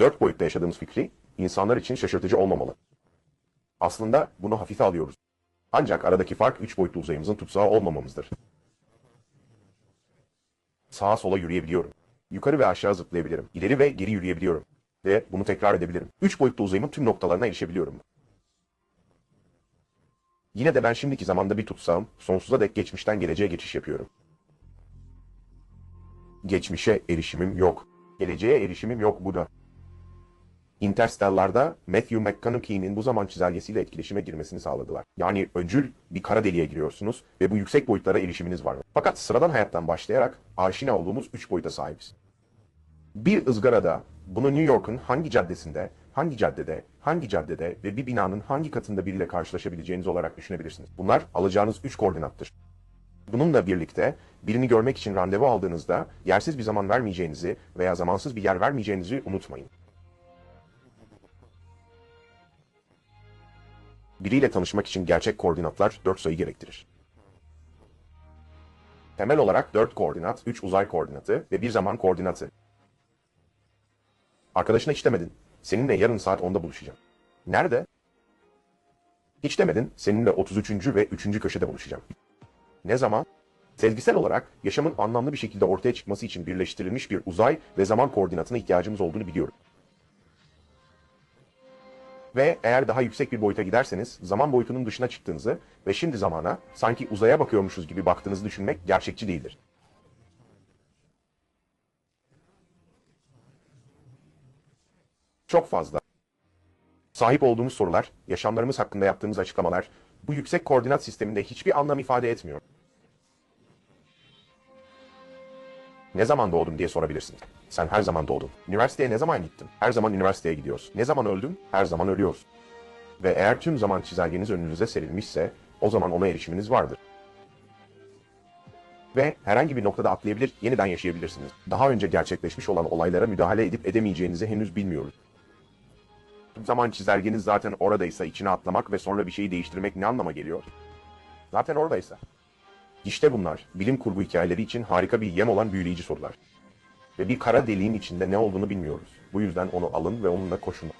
Dört boyutta yaşadığımız fikri insanlar için şaşırtıcı olmamalı. Aslında bunu hafife alıyoruz. Ancak aradaki fark üç boyutlu uzayımızın tutsağı olmamamızdır. Sağa sola yürüyebiliyorum. Yukarı ve aşağı zıplayabilirim. İleri ve geri yürüyebiliyorum. Ve bunu tekrar edebilirim. Üç boyutlu uzayımın tüm noktalarına erişebiliyorum. Yine de ben şimdiki zamanda bir tutsağım, sonsuza dek geçmişten geleceğe geçiş yapıyorum. Geçmişe erişimim yok. Geleceğe erişimim yok bu da. Interstellar'da Matthew McConaughey'nin bu zaman çizelgesiyle etkileşime girmesini sağladılar. Yani öncül bir kara deliğe giriyorsunuz ve bu yüksek boyutlara erişiminiz var. Fakat sıradan hayattan başlayarak aşina olduğumuz üç boyuta sahibiz. Bir ızgarada bunu New York'un hangi caddesinde, hangi caddede, hangi caddede ve bir binanın hangi katında biriyle karşılaşabileceğiniz olarak düşünebilirsiniz. Bunlar alacağınız üç koordinattır. Bununla birlikte birini görmek için randevu aldığınızda yersiz bir zaman vermeyeceğinizi veya zamansız bir yer vermeyeceğinizi unutmayın. Biriyle tanışmak için gerçek koordinatlar 4 sayı gerektirir. Temel olarak 4 koordinat, 3 uzay koordinatı ve bir zaman koordinatı. Arkadaşına hiç demedin. Seninle yarın saat 10'da buluşacağım. Nerede? Hiç demedin. Seninle 33. ve 3. köşede buluşacağım. Ne zaman? Sezgisel olarak yaşamın anlamlı bir şekilde ortaya çıkması için birleştirilmiş bir uzay ve zaman koordinatına ihtiyacımız olduğunu biliyorum. Ve eğer daha yüksek bir boyuta giderseniz zaman boyutunun dışına çıktığınızı ve şimdi zamana sanki uzaya bakıyormuşuz gibi baktığınızı düşünmek gerçekçi değildir. Çok fazla. Sahip olduğumuz sorular, yaşamlarımız hakkında yaptığımız açıklamalar bu yüksek koordinat sisteminde hiçbir anlam ifade etmiyor. Ne zaman doğdum diye sorabilirsiniz. Sen her zaman doğdun. Üniversiteye ne zaman gittin? Her zaman üniversiteye gidiyorsun. Ne zaman öldün? Her zaman ölüyorsun. Ve eğer tüm zaman çizelgeniz önünüze serilmişse o zaman ona erişiminiz vardır. Ve herhangi bir noktada atlayabilir, yeniden yaşayabilirsiniz. Daha önce gerçekleşmiş olan olaylara müdahale edip edemeyeceğinizi henüz bilmiyoruz. Tüm zaman çizelgeniz zaten oradaysa içine atlamak ve sonra bir şeyi değiştirmek ne anlama geliyor? Zaten oradaysa. İşte bunlar bilim kurgu hikayeleri için harika bir yem olan büyüleyici sorular. Ve bir kara deliğin içinde ne olduğunu bilmiyoruz. Bu yüzden onu alın ve onunla koşun.